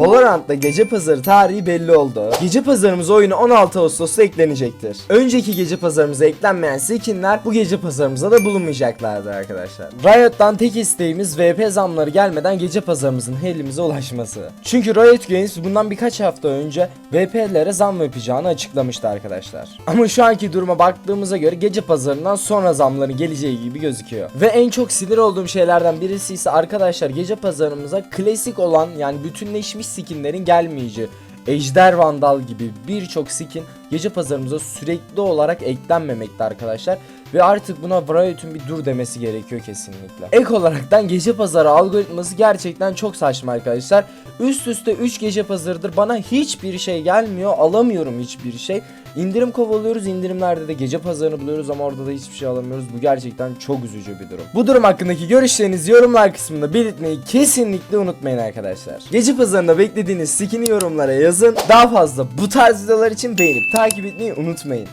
Valorant'ta gece pazarı tarihi belli oldu. Gece pazarımız oyuna 16 Ağustos'ta eklenecektir. Önceki gece pazarımıza eklenmeyen skinler bu gece pazarımızda da bulunmayacaklardır arkadaşlar. Riot'tan tek isteğimiz VP zamları gelmeden gece pazarımızın elimize ulaşması. Çünkü Riot Games bundan birkaç hafta önce VP'lere zam yapacağını açıklamıştı arkadaşlar. Ama şu anki duruma baktığımızda göre gece pazarından sonra zamların geleceği gibi gözüküyor. Ve en çok sinir olduğum şeylerden birisi ise arkadaşlar gece pazarımıza klasik olan yani bütünleşmiş skinlerin gelmeyeceği. Ejder Vandal gibi birçok skin gece pazarımıza sürekli olarak eklenmemekte arkadaşlar. Ve artık buna Riot'un bir dur demesi gerekiyor kesinlikle. Ek olaraktan gece pazarı algoritması gerçekten çok saçma arkadaşlar. Üst üste 3 gece pazarıdır bana hiçbir şey gelmiyor. Alamıyorum hiçbir şey. İndirim kovalıyoruz. indirimlerde de gece pazarını buluyoruz ama orada da hiçbir şey alamıyoruz. Bu gerçekten çok üzücü bir durum. Bu durum hakkındaki görüşlerinizi yorumlar kısmında belirtmeyi kesinlikle unutmayın arkadaşlar. Gece pazarında beklediğiniz skin'i yorumlara yazın. Daha fazla bu tarz videolar için beğenip takip etmeyi unutmayın.